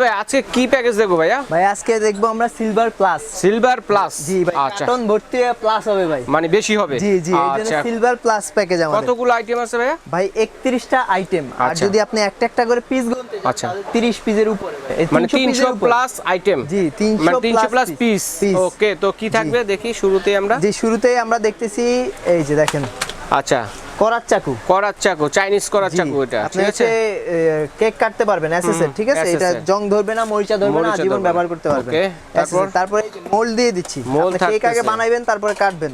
ভাই আজকে কি প্যাকেজ দেখব ভাইয়া? ভাই আজকে দেখব আমরা সিলভার প্লাস সিলভার প্লাস জি ভাই আচ্ছা। কার্টন ভর্তি প্লাস হবে ভাই। মানে বেশি হবে? জি জি আচ্ছা। সিলভার প্লাস প্যাকেজ আমাদের। কতগুলো আইটেম আছে ভাইয়া? ভাই 31টা আইটেম আর আচ্ছা। যদি আপনি একটা একটা করে পিস গুনতে আচ্ছা। 30 পিসের উপরে মানে 300 তিনশো প্লাস আইটেম জি 300 মানে তিনশো প্লাস পিস ওকে তো কি থাকবে? দেখি শুরুতেই আমরা? যে শুরুতেই আমরা দেখতেছি এই যে দেখেন। আচ্ছা। করার চাকু। করার চাকু চাইনিজ করার জি, চাকু এটা। ঠিক আছে? কেক কাটতে পারবেন এসএসএর ঠিক আছে? এটা জং ধরবে না মরিচা ধরবে না জীবন ব্যবহার করতে পারবেন। তারপর? তারপরে মোল্ড দিয়ে দিচ্ছি। কেক আগে বানাইবেন তারপরে কাটবেন।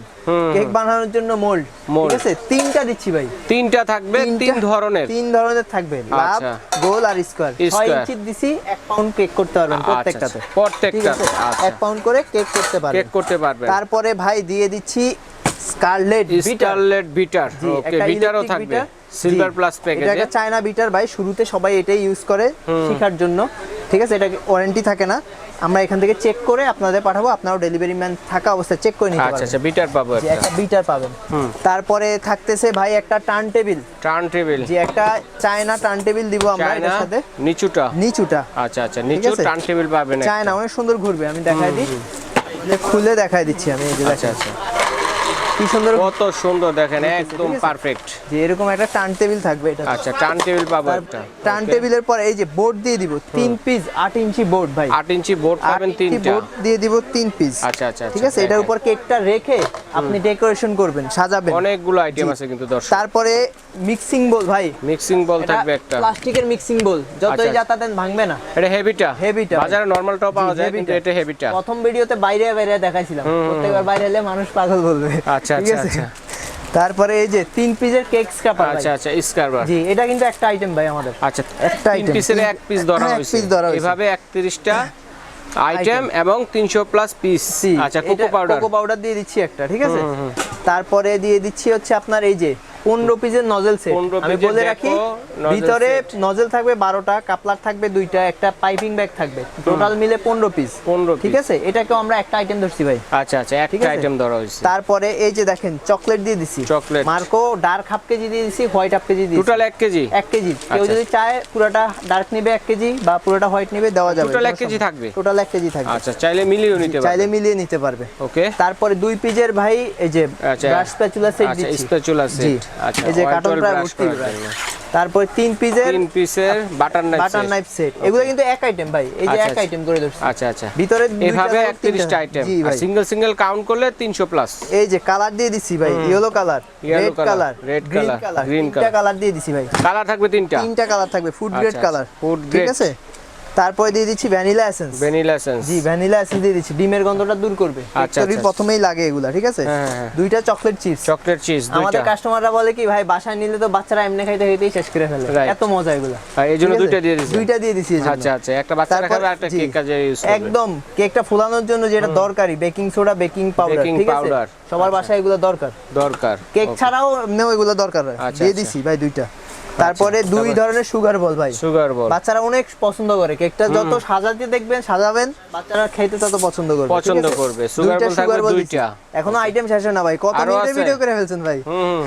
কেক বানানোর জন্য মোল্ড ঠিক আছে? তিনটা দিচ্ছি ভাই। তিনটা থাকবে তিন ধরনের। তিন ধরনের থাকবে। লাভ আচ্ছা। গোল আর স্কোয়ার ছয় Square। ইঞ্চি দিছি এক পাউন্ড কেক করতে পারবেন আচ্ছা, প্রত্যেকটাতে। প্রত্যেকটাতে, ঠিক আছে? আচ্ছা। এক পাউন্ড করে কেক করতে পারবেন। কেক করতে পারবেন। তারপরে ভাই দিয়ে দিচ্ছি scarlet bitter. Starlet bitter okay বিটারও থাকবে সিলভার জি, প্লাস এটা প্যাকেজে একটা চায়না বিটার ভাই শুরুতে সবাই এটাই ইউজ করে শেখার জন্য। ঠিক আছে এটা ওয়ারেন্টি থাকে না। আমরা এখান থেকে চেক করে আপনাদের পাঠাবো আপনারাও ডেলিভারি ম্যান থাকা অবস্থায় চেক করে নিতে আচ্ছা পারবেন। আচ্ছা বিটার পাবো একটা। একটা বিটার পাবেন। তারপরে থাকতেছে ভাই একটা টার্ন টেবিল টার্ন টেবিল যে একটা চায়না টার্ন টেবিল দিব আমরা এটার সাথে। নিচুটা। নিচুটা। আচ্ছা আচ্ছা নিচু টার্ন টেবিল পাবেন। চায়না অনেক সুন্দর ঘুরবে আমি দেখাই দিই। খুলে দেখাই দিচ্ছি আমি এই যে আচ্ছা আচ্ছা। কি সুন্দর? কত সুন্দর দেখেন একদম পারফেক্ট যে এরকম একটা টার্ন টেবিল থাকবে এটা। আচ্ছা টার্ন টেবিল পাবো একটা। টার্ন টেবিলের পর এই যে বোর্ড দিয়ে দিব তিন পিস আট ইঞ্চি বোর্ড ভাই। আট ইঞ্চি বোর্ড পাবেন বোর্ড দিয়ে দিব তিন পিস আচ্ছা আচ্ছা ঠিক আচ্ছা, আছে এটার উপর কেকটা রেখে আপনি ডেকোরেশন করবেন সাজাবেন। অনেকগুলো আইটেম আছে কিন্তু দর্শক। তারপরে মিক্সিং বোল ভাই। মিক্সিং বল থাকবে একটা। প্লাস্টিকের মিক্সিং বোল যতই আচ্ছা। যাতাতেন ভাঙবে না। এটা হেভিটা হেভিটা। বাজারে নরমালটাও পাওয়া যায় কিন্তু। এটা হেভিটা প্রথম ভিডিওতে বাইরে বাইরে দেখাইছিলাম। প্রত্যেকবার বাইরে এলে মানুষ পাগল বলবে। আচ্ছা, ঠিক আচ্ছা, আচ্ছা। তারপরে এই যে তিন পিসের কেক স্ক্র্যাপার আচ্ছা আচ্ছা জি এটা কিন্তু একটা আইটেম ভাই আমাদের। আচ্ছা একটা তিন পিসের এক পিস ধরা হ্যাঁ, হয়েছে। piece ধরা হয়েছে। এভাবে 31টা আইটেম এবং 300 প্লাস পিস আচ্ছা কোকো পাউডার কোকো পাউডার দিয়ে দিচ্ছি একটা ঠিক আছে? তারপরে দিয়ে দিচ্ছি হচ্ছে আপনার এই যে পনেরো পিসের নজেল সেট আমি বলে রাখি ভিতরে। নজেল থাকবে বারোটা কাপলার থাকবে দুইটা একটা পাইপিং ব্যাগ থাকবে। টোটাল মিলে পনেরো পিস 15 ঠিক আছে? এটাকেও আমরা একটা আইটেম ধরছি ভাই। আচ্ছা আচ্ছা একটা আইটেম ধরা হয়েছে। তারপরে এই যে দেখেন চকলেট দিয়ে দিছি। Chocolate। Marco dark half KG দিয়ে দিছি হোয়াইট হাফ কেজি দিছি। Total 1 KG? এক কেজি। কেউ আচ্ছা। যদি চায় পুরোটা ডার্ক নিবে এক কেজি বা পুরোটা হোয়াইট নিবে দেওয়া যাবে। Total এক কেজি থাকবে? টোটাল এক কেজি থাকবে। আচ্ছা চাইলে মিলিয়েও নিতে পারবে। চাইলে মিলিয়ে নিতে পারবে। ওকে তারপরে দুই পিজের ভাই এই যে আচ্ছা। ব্রাশ স্প্যাচুলা সেট আচ্ছা দিচ্ছি। স্প্যাচুলা সেট আচ্ছা এই যে কার্টন প্রায় ভর্তি। তারপরে তিন পিসের তিন পিসের butter knife butter knife set এগুলো কিন্তু এক আইটেম ভাই এই যে আচ্ছা, এক আচ্ছা। আইটেম করে ধরছি। আচ্ছা আচ্ছা। ভিতরে এভাবে থাকবে, 31টা আইটেম আর সিঙ্গেল সিঙ্গেল কাউন্ট করলে 300 প্লাস এই যে কালার দিয়ে দিছি ভাই yellow colour red colour green colour green তিনটা color। কালার দিয়ে দিছি ভাই। কালার থাকবে তিনটা। তিনটা কালার থাকবে ফুড গ্রেড আচ্ছা, কালার food ঠিক আছে? তারপরে দিয়ে দিচ্ছি ভ্যানিলা এসেন্স। Vanilla essence. জি ভ্যানিলা এসেন্স দিয়ে দিচ্ছি। ডিমের গন্ধটা দূর করবে। আচ্ছা, আচ্ছা। প্রথমেই লাগে এগুলা ঠিক আছে? হ্যাঁ, হ্যাঁ। দুইটা চকলেট চিপস। চকলেট চিজ আমাদের কাস্টমাররা বলে কি ভাই বাসায় নিলে তো বাচ্চারা এমনি খাইতে খাইতেই শেষ করে ফেলে। এত মজা এগুলা। এই জন্য দুইটা দিয়ে দিছি। দুইটা দিয়ে দিছি আচ্ছা আচ্ছা। একটা বাচ্চা রাখাবে একটা কেক কাজে ইউজ করবে। একদম কেকটা ফুলানোর জন্য যেটা দরকারি বেকিং সোডা বেকিং পাউডার ঠিক আছে? সবার বাসায় এগুলো দরকার। দরকার। কেক ছাড়াও এমনিও এগুলো দরকার হয়। আচ্ছা, দিয়ে আচ্ছা। দিছি ভাই দুইটা। তারপরে দুই ধরনের সুগার বল ভাই। সুগার বল বাচ্চারা অনেক পছন্দ করে কেকটা যত সাজাতে দেখবেন সাজাবেন বাচ্চারা খেতে তত পছন্দ করবে পছন্দ করবে। দুইটা ball থাকবে। দুইটা। এখনও আইটেম শেষ না ভাই কত আরও মিনিটের ভিডিও করে ফেলছেন ভাই?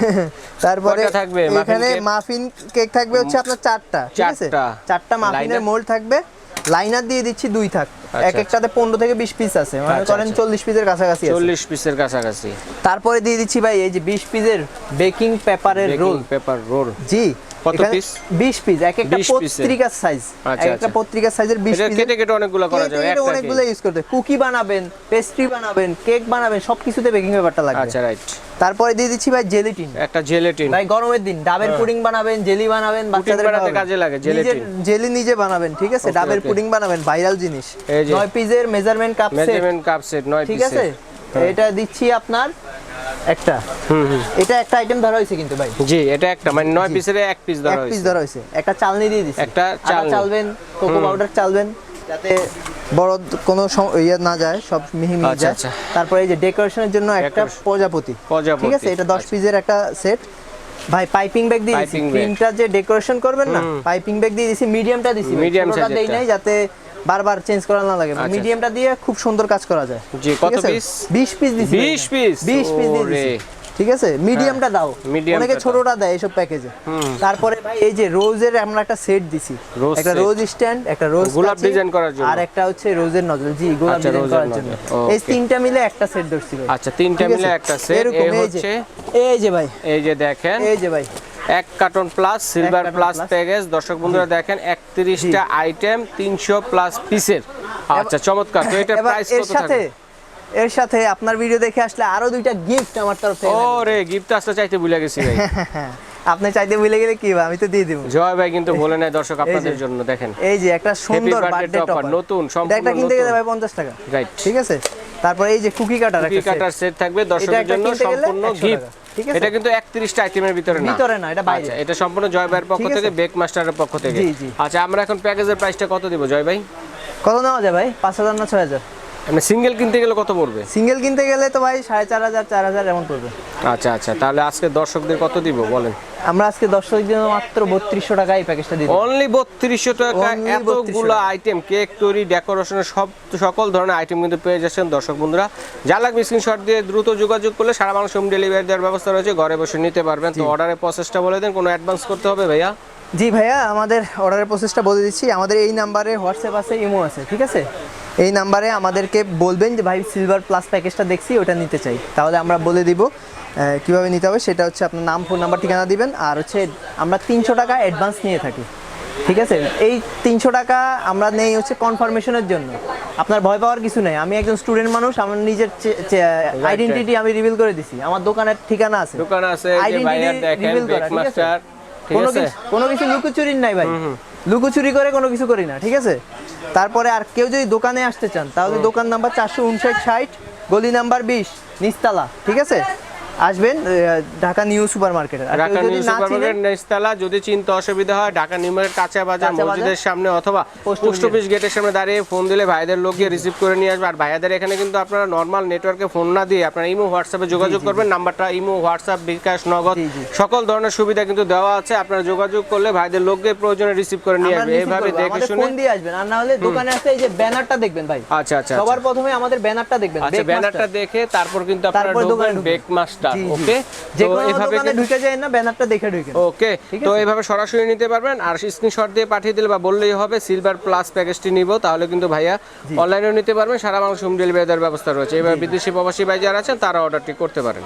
তারপরে থাকবে? এখানে মাফিন কেক থাকবে হচ্ছে আপনার চারটা ঠিক আছে? চারটা। মাফিনের মোল্ড থাকবে। লাইনার দিয়ে দিচ্ছি দুই থাক। আচ্ছা, এক একটাতে পনেরো থেকে বিশ পিস আছে। মনে আচ্ছা, করেন আচ্ছা। চল্লিশ পিসের কাছাকাছি আছে। চল্লিশ পিসের কাছাকাছি। তারপরে দিয়ে দিচ্ছি ভাই এই যে বিশ পিসের বেকিং পেপারের রোল পেপার রোল জি। কত এখানে 20 পিস এক একটা 20 piece এর। পত্রিকার সাইজ এক একটা। পত্রিকার সাইজের 20 পিস কেটে কেটে অনেকগুলো করা যাবে একটা অনেকগুলো ইউজ করতে কুকি বানাবেন পেস্ট্রি বানাবেন কেক বানাবেন সবকিছুতে বেকিং পেপারটা লাগবে। আচ্ছা রাইট তারপরে দিয়ে দিচ্ছি ভাই জেলিটিন একটা জেলেটিন ভাই গরমের দিন ডাবের পুডিং বানাবেন জেলি বানাবেন বাচ্চাদের বানাতে কাজে লাগে, gelatin। জেলি নিজে বানাবেন ঠিক আছে? ডাবের পুডিং বানাবেন ভাইরাল জিনিস। এই যে। নয় পিসের measurement cup set measurement cup set 9 ঠিক আছে? এটা দিচ্ছি আপনার একটা। হুম হুম। এটা একটা আইটেম ধরা হয়েছে কিন্তু ভাই। জি এটা একটা মানে 9 পিসের এক পিস ধরা এক পিস ধরা হয়েছে। একটা চালনি দিয়ে দিছি। একটা চালনি। চালবেন কোকো পাউডার চালবেন যাতে বড় কোনো ইয়ে না যায় সব মিহি মিহি আচ্ছা, যায়। আচ্ছা। তারপরে এই যে ডেকোরেশনের জন্য একটা প্রজাপতি। ঠিক আছে? এটা 10 আচ্ছা। পিসের একটা সেট ভাই পাইপিং ব্যাগ দিয়ে দিছি। ক্রিমটা যে ডেকোরেশন করবেন না পাইপিং ব্যাগ দিয়ে দিছি মিডিয়ামটা দিছি মিডিয়ামটা দেই নাই যাতে বারবার চেঞ্জ করা না লাগে। আচ্ছা। মিডিয়ামটা দিয়ে খুব সুন্দর কাজ করা যায়। জি, কত piece? 20 পিস দিছি 20 পিস 20 পিস দিছি। ঠিক আছে? মিডিয়ামটা দাও। অনেকে ছোটটা দেয় এইসব প্যাকেজে তারপরে ভাই এই যে রোজের আমরা একটা সেট দিছি। একটা রোজ স্ট্যান্ড একটা রোজ গোলাপ design করার জন্য। আর একটা হচ্ছে রোজের নজল জি গোলাপ আচ্ছা, ডিজাইন করার জন্য। এই। তিনটা মিলে একটা সেট ধরছি ভাই। আচ্ছা তিনটা মিলে একটা সেট এই হচ্ছে এই যে ভাই। এই যে দেখেন। এই যে ভাই। এক carton plus silver plus package দর্শক বন্ধুরা দেখেন একত্রিশটা আইটেম তিনশো প্লাস পিসের আচ্ছা চমৎকার। তো এবার প্রাইস কত থাকবে? এর সাথে আপনার ভিডিও দেখে আসলে আরও দুইটা গিফট আমার তরফ থেকে ও রে গিফট আসতে চাইতে ভুলে গেছি ভাই। আপনি চাইতে ভুলে গেলে কি? আমি তো দিয়ে দিব। জয় ভাই কিন্তু বলে নেয় দর্শক আপনাদের জন্য দেখেন। এই যে একটা সুন্দর বার্থডে টপার নতুন, সম্পূর্ণ এটা কিনতে গেলে। ভাই 50 টাকা। রাইট ঠিক আছে? তারপর এই যে কুকি কাটার কুকি একটা কাটার সেট থাকবে। দর্শকের একটা জন্য সম্পূর্ণ গিফট ঠিক আছে? এটা কিন্তু 31টা আইটেমের ভিতরে না। ভিতরে না এটা বাইরে। আচ্ছা এটা সম্পূর্ণ জয় ভাইয়ের পক্ষ থেকে বেক মাস্টারের পক্ষ থেকে। জি জি। আচ্ছা আমরা এখন প্যাকেজের প্রাইসটা কত দিব জয়ভাই কত নেওয়া যায় ভাই? 5000 না 6000 মানে সিঙ্গেল কিনতে গেলে কত পড়বে? সিঙ্গেল কিনতে গেলে তো ভাই সাড়ে চার হাজার চার হাজার এমন পড়বে। আচ্ছা আচ্ছা তাহলে আজকে দর্শকদের কত দিব বলেন? আমরা আজকে দর্শক জন্য মাত্র বত্রিশশো টাকা এই প্যাকেজটা দিই অনলি বত্রিশশো টাকা এতগুলো আইটেম কেক তৈরি ডেকোরেশনের সব সকল ধরনের আইটেম কিন্তু পেয়ে যাচ্ছেন দর্শক বন্ধুরা। যা লাগবে স্ক্রিনশট দিয়ে দ্রুত যোগাযোগ করলে সারা বাংলা হোম ডেলিভারি দেওয়ার ব্যবস্থা রয়েছে। ঘরে বসে নিতে পারবেন। তো অর্ডারের প্রসেসটা বলে দেন কোনো অ্যাডভান্স করতে হবে ভাইয়া? জি ভাইয়া আমাদের অর্ডারের প্রসেসটা বলে দিচ্ছি। আমাদের এই নাম্বারে হোয়াটসঅ্যাপ আছে ইমো আছে ঠিক আছে? এই নাম্বারে আমাদেরকে বলবেন যে ভাই সিলভার প্লাস প্যাকেজটা দেখছি ওটা নিতে চাই। তাহলে আমরা বলে দিব কীভাবে নিতে হবে সেটা হচ্ছে আপনার নাম ফোন নাম্বার ঠিকানা দিবেন আর হচ্ছে আমরা তিনশো টাকা অ্যাডভান্স নিয়ে থাকি ঠিক আছে? এই তিনশো টাকা আমরা নেই হচ্ছে কনফার্মেশনের জন্য। আপনার ভয় পাওয়ার কিছু নেই। আমি একজন স্টুডেন্ট মানুষ আমার নিজের আইডেন্টিটি আমি রিভিল করে দিছি। আমার দোকানের ঠিকানা আছে। দোকান reveal বেক করা, ঠিক আছে? কোনো কিছু কোনো কিছু লুকোচুরির নাই ভাই। লুকোচুরি করে কোনো কিছু করি না ঠিক আছে? তারপরে আর কেউ যদি দোকানে আসতে চান তাহলে দোকান নাম্বার চারশো উনষাট ষাট গলি নাম্বার বিশ নিস্তালা ঠিক আছে? আসবেন ঢাকা নিউ সুপার মার্কেটে ঢাকা নিউ না সুপারমার্কেট চিনেন নেস্তালা যদি চিনতে অসুবিধা হয় ঢাকা নিউ মার্কেট কাঁচা বাজার। মসজিদের সামনে অথবা পোস্ট অফিস গেটের সামনে দাঁড়িয়ে ফোন দিলে ভাইদের লোক গিয়ে রিসিভ করে নিয়ে আসবে। আর ভাইয়াদের এখানে কিন্তু আপনারা নর্মাল নেটওয়ার্কে ফোন না দিয়ে আপনারা ইমো হোয়াটসঅ্যাপে যোগাযোগ করবেন। নাম্বারটা ইমো হোয়াটসঅ্যাপ বিকাশ নগদ। সকল ধরনের সুবিধা কিন্তু দেওয়া আছে। আপনারা যোগাযোগ করলে ভাইদের লোককে প্রয়োজনে রিসিভ করে নিয়ে আসবে। এইভাবে দেখে শুনে ফোন দিয়ে আসবেন। আর না হলে দোকানে আসলে এই যে ব্যানারটা দেখবেন ভাই। আচ্ছা আচ্ছা আচ্ছা। সবার প্রথমে আমাদের ব্যানারটা দেখবেন। আচ্ছা ব্যানারটা দেখে তারপর কিন্তু আপনারা। বেক মাস্টার জি। ওকে? যে তো এইভাবে ঢুকে যায় না ব্যানারটা দেখে ঢুকে ওকে তো এইভাবে সরাসরি নিতে পারবেন আর স্ক্রিনশট দিয়ে পাঠিয়ে দিলে বা বললেই হবে সিলভার প্লাস প্যাকেজটি নিব তাহলে কিন্তু ভাইয়া অনলাইনেও নিতে পারবেন সারা বাংলা হোম ডেলিভারি দেওয়ার ব্যবস্থা রয়েছে। এবার বিদেশি প্রবাসী ভাই যারা আছেন তারা অর্ডারটি করতে পারেন।